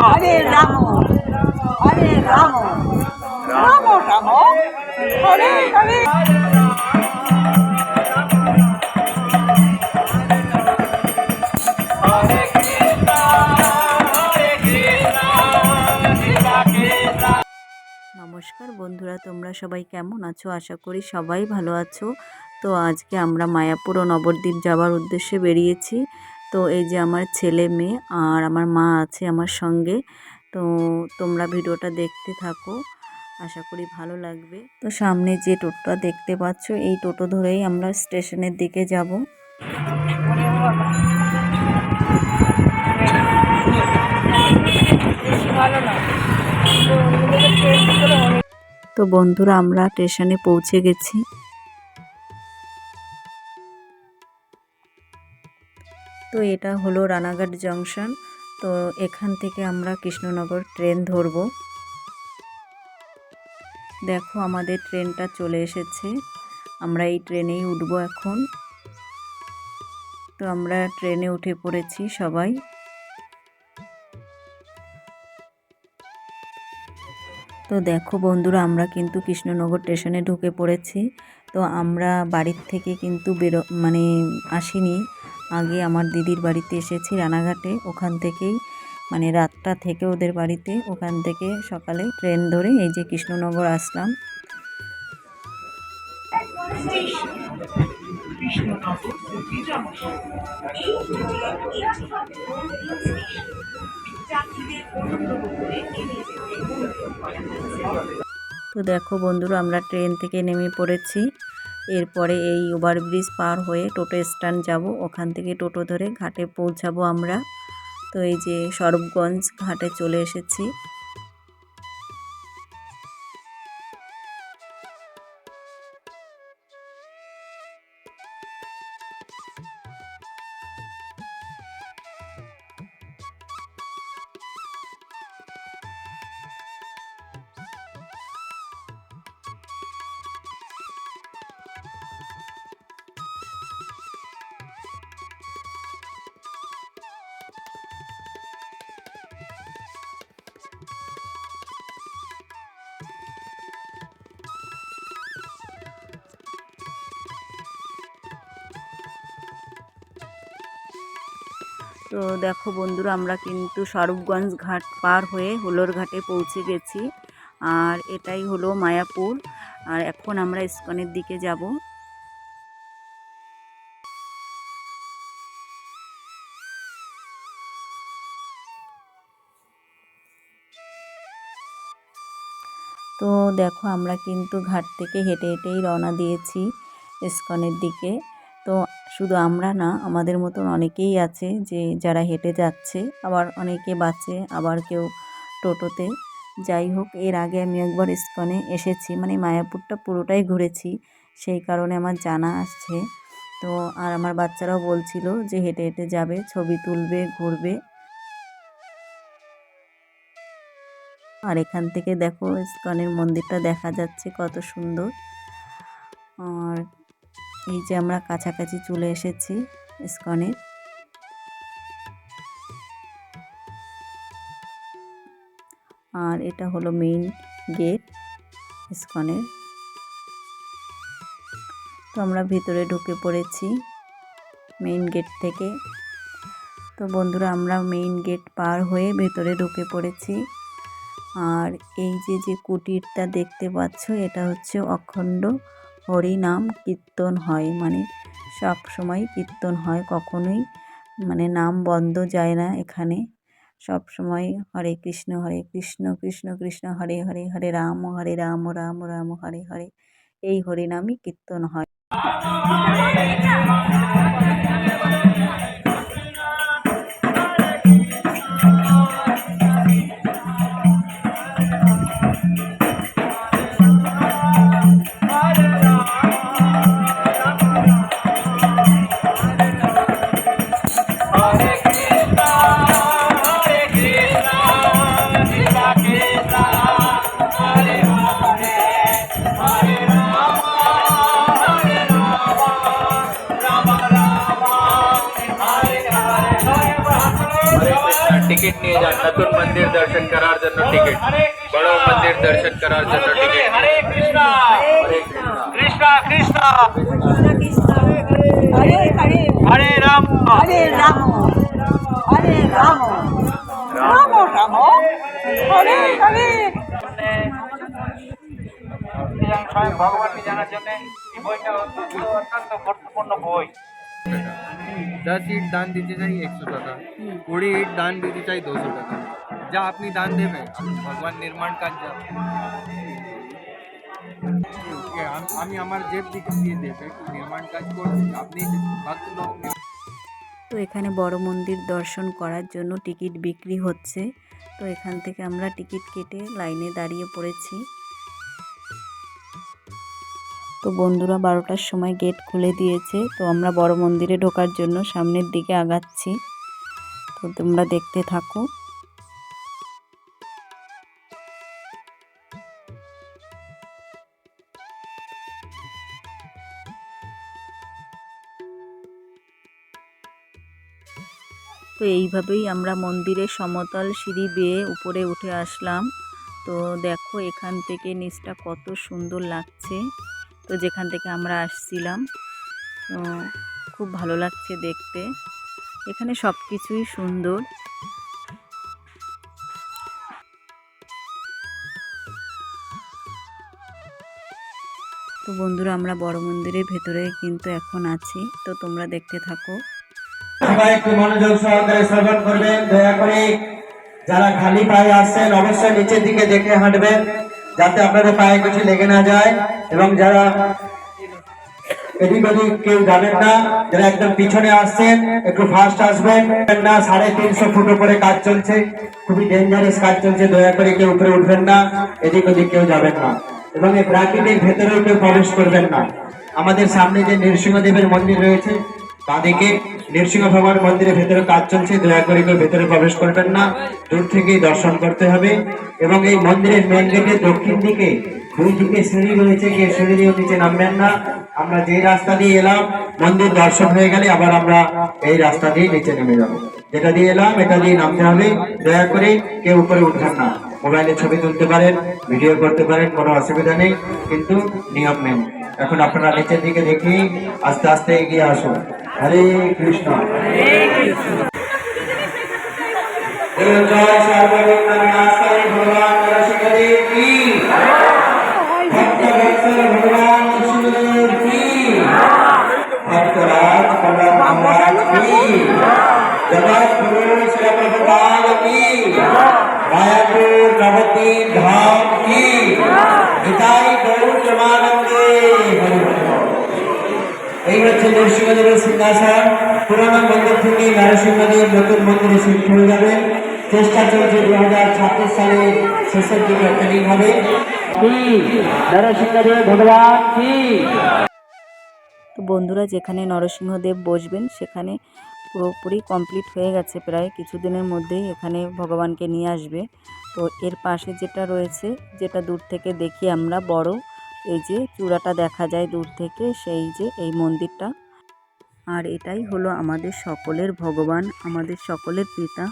হরে রাম হরে রাম। রাম রাম। হরে হরে নমস্কার বন্ধুরা তোমরা সবাই কেমন আছো? আশা করি সবাই ভালো আছো। তো আজকে আমরা মায়াপুর ও নবদ্বীপ যাওয়ার উদ্দেশ্যে বেরিয়েছি। তো এই যে আমার ছেলে মেয়ে আর আমার মা আছে আমার সঙ্গে, তো তোমরা ভিডিওটা দেখতে থাকো। আশা করি ভালো লাগবে। তো সামনে যে টোটোটা দেখতে পাচ্ছ, এই টোটো ধরেই আমরা স্টেশনের দিকে যাব। তো বন্ধুরা, আমরা স্টেশনে পৌঁছে গেছি। তো এটা হলো রানাঘাট জংশন। তো এখান থেকে আমরা কৃষ্ণনগর ট্রেন ধরব। দেখো আমাদের ট্রেনটা চলে এসেছে। আমরা এই ট্রেনেই উঠবো এখন। তো আমরা ট্রেনে উঠে পড়েছি সবাই। তো দেখো বন্ধুরা, আমরা কিন্তু কৃষ্ণনগর স্টেশনে ঢুকে পড়েছি। তো আমরা বাড়ির থেকে কিন্তু বেরো মানে আসিনি। আগে আমার দিদির বাড়িতে এসেছি রানাঘাটে। ওখান থেকেই মানে রাতটা থেকে ওদের বাড়িতে, ওখান থেকে সকালে ট্রেন ধরে এই যে কৃষ্ণনগর আসলাম। তো দেখো বন্ধুরা, আমরা ট্রেন থেকে নেমে পড়েছি। এরপরে এই ওভারব্রিজ পার হয়ে টোটো স্ট্যান্ড যাব। ওখান থেকে টোটো ধরে ঘাটে পৌঁছাবো আমরা। তো এই যে সরবগঞ্জ ঘাটে চলে এসেছি। তো দেখো বন্ধুরা, আমরা কিন্তু স্বরূপগঞ্জ ঘাট পার হয়ে হুলোর ঘাটে পৌঁছে গেছি। আর এটাই হলো মায়াপুর। আর এখন আমরা ইস্কনের দিকে যাব। তো দেখো, আমরা কিন্তু ঘাট থেকে হেঁটে হেঁটেই রওনা দিয়েছি ইস্কনের দিকে। তো শুধু আমরা না, আমাদের মতন অনেকেই আছে যে যারা হেঁটে যাচ্ছে, আবার অনেকে বাসে, আবার কেউ টোটোতে। যাই হোক, এর আগে আমি একবার ইস্কনে এসেছি মানে মায়াপুরটা পুরোটাই ঘুরেছি, সেই কারণে আমার জানা আসছে। তো আর আমার বাচ্চারাও বলছিল যে হেঁটে হেঁটে যাবে, ছবি তুলবে, ঘুরবে। আর এখান থেকে দেখো, ইস্কনের মন্দিরটা দেখা যাচ্ছে কত সুন্দর। আর এই যে আমরা কাছাকাছি চলে এসেছি ইস্কনের। আর এটা হলো মেইন গেট ইস্কনের। তো আমরা ভিতরে ঢুকে পড়েছি মেইন গেট থেকে। তো বন্ধুরা, আমরা মেইন গেট পার হয়ে ভেতরে ঢুকে পড়েছি। আর এই যে যে কুটিরটা দেখতে পাচ্ছ, এটা হচ্ছে অখণ্ড হরিনাম কীর্তন হয় মানে সব সময় কীর্তন হয় কখনোই মানে নাম বন্ধ যায় না এখানে সব সময় হরে কৃষ্ণ হরে কৃষ্ণ কৃষ্ণ কৃষ্ণ হরে হরে হরে রাম হরে রাম রাম রাম হরে হরে এই হরিনামই কীর্তন হয় টিকিট নিয়ে যান নতুন মন্দির দর্শন করার জন্য টিকিট বড় মন্দির দর্শন করার জন্য টিকিট হরে কৃষ্ণ হরে কৃষ্ণ কৃষ্ণ কৃষ্ণ হরে হরে হরে রাম হরে রাম হরে রাম রাম রাম হরে হরে স্বয়ং ভগবানকে জানার জন্য এই বইটা অত্যন্ত অত্যন্ত গুরুত্বপূর্ণ বই दस ईट दान दीजिए चाहिए एक सौ टाका कुड़ी ईट दान दीजिए चाहिए दो सौ टाका যা আপনি দান দেবেন ভগবান নির্মাণ কাজ যা এ, আম- আমি আমার জেব দিকে দিয়ে দেবে নির্মাণ কাজ করছি আপনি ভক্ত লোক তো এখানে বড় মন্দির দর্শন করার জন্য টিকিট বিক্রি হচ্ছে তো এখান থেকে আমরা টিকিট কেটে লাইনে দাঁড়িয়ে পড়েছি তো বন্ধুরা বারোটার সময় গেট খুলে দিয়েছে, তো আমরা বড় মন্দিরে ঢোকার জন্য সামনের দিকে আগাচ্ছি। তো তোমরা দেখতে থাকো। তো এইভাবেই আমরা মন্দিরের সমতল সিঁড়ি বেয়ে উপরে উঠে আসলাম। তো দেখো এখান থেকে নিচটা কত সুন্দর লাগছে। তো যেখান থেকে আমরা আসছিলাম, তো খুব ভালো লাগছে দেখতে। এখানে সব কিছুই সুন্দর। তো বন্ধুরা, আমরা বড় মন্দিরের ভেতরে কিন্তু এখন আছি। তো তোমরা দেখতে থাকো। দয়া করে। যারা খালি পায়ে আসছেন, অবশ্যই নিচের দিকে দেখে হাঁটবেন। যাতে আপনাদের পায়ে কিছু লেগে না যায় এবং যারা এদিক ওদিক কেউ যাবেন না, যারা একদম পিছনে আসছেন, একটু ফাস্ট আসবেন। না, সাড়ে তিনশো ফুট উপরে কাজ চলছে। খুবই ডেঞ্জারাস কাজ চলছে, দয়া করে কেউ উপরে উঠবেন না, এদিক ওদিক কেউ যাবেন না। এবং এই প্রাকৃতিক ভেতরেও কেউ প্রবেশ করবেন না। আমাদের সামনে যে নৃসিংহদেবের মন্দির রয়েছে তাদেরকে নৃসিংহ ভগবান মন্দিরের ভেতরে কাজ চলছে। দয়া করে কেউ ভেতরে প্রবেশ করবেন না। দূর থেকেই দর্শন করতে হবে এবং এই মন্দিরের মেন গেটের দক্ষিণ দিকে, দুই দিকে সিঁড়ি রয়েছে। গিয়ে সিঁড়ি দিয়ে নিচে নামবেন না। আমরা যেই রাস্তা দিয়ে এলাম, মন্দির দর্শন হয়ে গেলে আবার আমরা এই রাস্তা দিয়ে নিচে নেমে যাব। যেটা দিয়ে এলাম, এটা দিয়ে নামতে হবে। দয়া করে কেউ উপরে উঠবেন না। মোবাইলে ছবি তুলতে পারেন, ভিডিও করতে পারেন, কোনো অসুবিধা নেই। কিন্তু নিয়ম মেন। এখন আপনারা নিচের দিকে দেখি, আস্তে আস্তে এগিয়ে আসুন। হরে কৃষ্ণ জয় সর্ববিঘ্ন এই হচ্ছে নরসিংহদেবের সিংহাসন পুরানো মন্দির থেকে নরসিংহদেব নতুন মন্দিরে শিফট হয়ে যাবে। চেষ্টা চলছে দু হাজার ছাব্বিশ সালে শেষের দিকে ওপেনিং হবে নরসিংহদেব ভগবান কি? তো বন্ধুরা যেখানে নরসিংহদেব বসবেন সেখানে পুরোপুরি কমপ্লিট হয়ে গেছে প্রায় কিছুদিনের মধ্যেই এখানে ভগবানকে নিয়ে আসবে। তো এর পাশে যেটা রয়েছে যেটা দূর থেকে দেখি আমরা বড় এই যে চূড়াটা দেখা যায় দূর থেকে, সেই যে এই মন্দিরটা। আর এটাই হলো আমাদের সকলের ভগবান, আমাদের সকলের পিতা,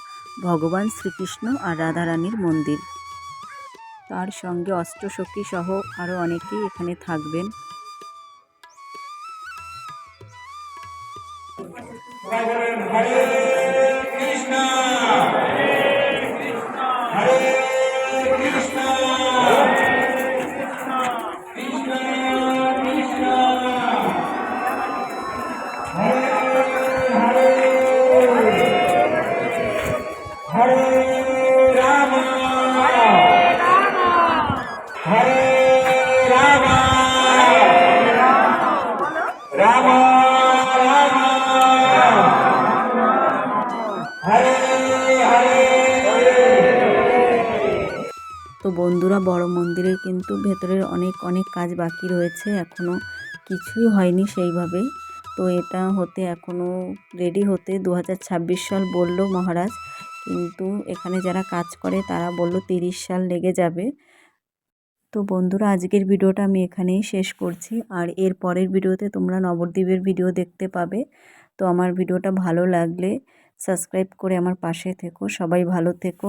ভগবান শ্রীকৃষ্ণ আর রাধারানীর মন্দির। তার সঙ্গে অষ্টসখী সহ আরও অনেকেই এখানে থাকবেন। তো বন্ধুরা, বড় মন্দিরের কিন্তু ভেতরের অনেক অনেক কাজ বাকি রয়েছে এখনও কিছুই হয়নি সেইভাবে। তো এটা হতে এখনও রেডি হতে দু হাজার ছাব্বিশ সাল বলল মহারাজ, কিন্তু এখানে যারা কাজ করে তারা বলল তিরিশ সাল লেগে যাবে। তো বন্ধুরা, আজকের ভিডিওটা আমি এখানেই শেষ করছি। আর এর পরের ভিডিওতে তোমরা নবদ্বীপের ভিডিও দেখতে পাবে। তো আমার ভিডিওটা ভালো লাগলে সাবস্ক্রাইব করে আমার পাশে থেকো। সবাই ভালো থেকো।